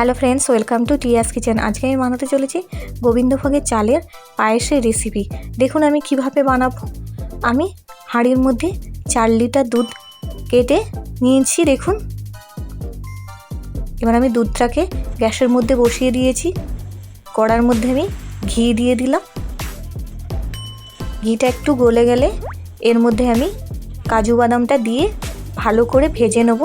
Hello friends, welcome to Tia's kitchen. আজকে আমি বানাতে চলেছি গোবিন্দভোগের চালের পায়েসের রেসিপি দেখুন আমি কীভাবে বানাবো। আমি হাঁড়ির মধ্যে চার লিটার দুধ কেটে নিয়েছি, দেখুন। এবার আমি দুধটাকে গ্যাসের মধ্যে বসিয়ে দিয়েছি। কড়ার মধ্যে আমি ঘি দিয়ে দিলাম। ঘিটা একটু গলে গেলে এর মধ্যে আমি কাজু বাদামটা দিয়ে ভালো করে ভেজে নেব।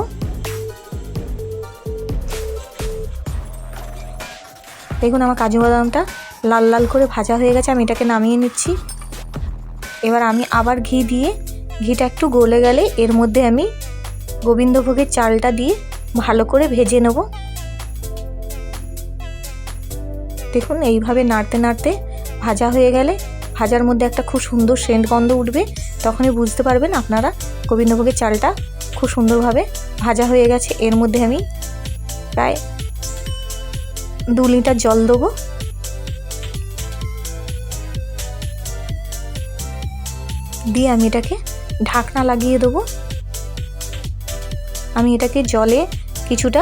দেখুন আমার কাজু বাদামটা লাল লাল করে ভাজা হয়ে গেছে, আমি এটাকে নামিয়ে নিচ্ছি। এবার আমি আবার ঘি দিয়ে, ঘিটা একটু গলে গেলে এর মধ্যে আমি গোবিন্দভোগের চালটা দিয়ে ভালো করে ভেজে নেব। দেখুন এইভাবে নাড়তে নাড়তে ভাজা হয়ে গেলে, ভাজার মধ্যে একটা খুব সুন্দর সেন্ট গন্ধ উঠবে, তখনই বুঝতে পারবেন আপনারা গোবিন্দভোগের চালটা খুব সুন্দরভাবে ভাজা হয়ে গেছে। এর মধ্যে আমি প্রায় দু লিটার জল দেবো। দিয়ে আমি এটাকে ঢাকনা লাগিয়ে দেবো। আমি এটাকে জলে কিছুটা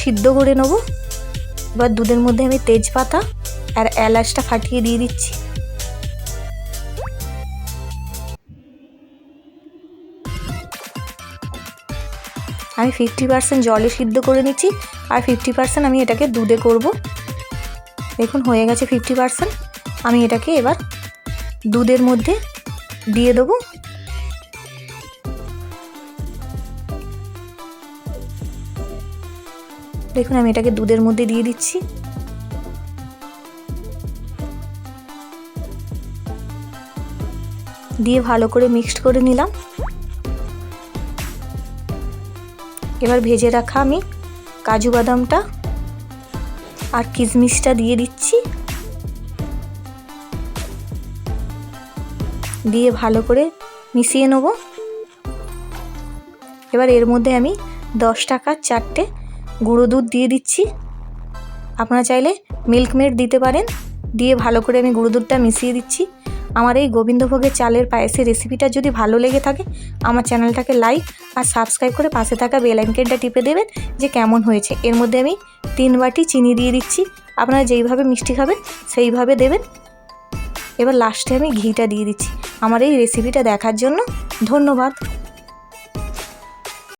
সিদ্ধ করে নেব। এবার দুধের মধ্যে আমি তেজপাতা আর এলাচটা ফাটিয়ে দিয়ে দিচ্ছি। আমি ফিফটি পার্সেন্ট জলে সিদ্ধ করে নিচ্ছি, আর ফিফটি পার্সেন্ট আমি এটাকে দুধে করব। দেখুন, হয়ে গেছে ফিফটি পার্সেন্ট আমি এটাকে এবার দুধের মধ্যে দিয়ে দেবো। দেখুন, আমি এটাকে দুধের মধ্যে দিয়ে দিচ্ছি। দিয়ে ভালো করে মিক্সড করে নিলাম। এবার ভেজে রাখা আমি কাজু বাদামটা আর কিশমিশটা দিয়ে দিচ্ছি। দিয়ে ভালো করে মিশিয়ে নেব। এবার এর মধ্যে আমি দশ টাকার চারটে গুঁড়ো দুধ দিয়ে দিচ্ছি। আপনারা চাইলে মিল্ক মেড দিতে পারেন। দিয়ে ভালো করে আমি গুঁড়ো দুধটা মিশিয়ে দিচ্ছি। আমার এই গোবিন্দভোগের চালের পায়েসের রেসিপিটা যদি ভালো লেগে থাকে, আমার চ্যানেলটাকে লাইক আর সাবস্ক্রাইব করে পাশে থাকা বেল আইকনটা টিপে দেবেন যে কেমন হয়েছে। এর মধ্যে আমি তিন বাটি চিনি দিয়ে দিচ্ছি। আপনারা যেইভাবে মিষ্টি খাবেন, সেইভাবে দেবেন। এবার লাস্টে আমি ঘিটা দিয়ে দিচ্ছি। আমার এই রেসিপিটা দেখার জন্য ধন্যবাদ।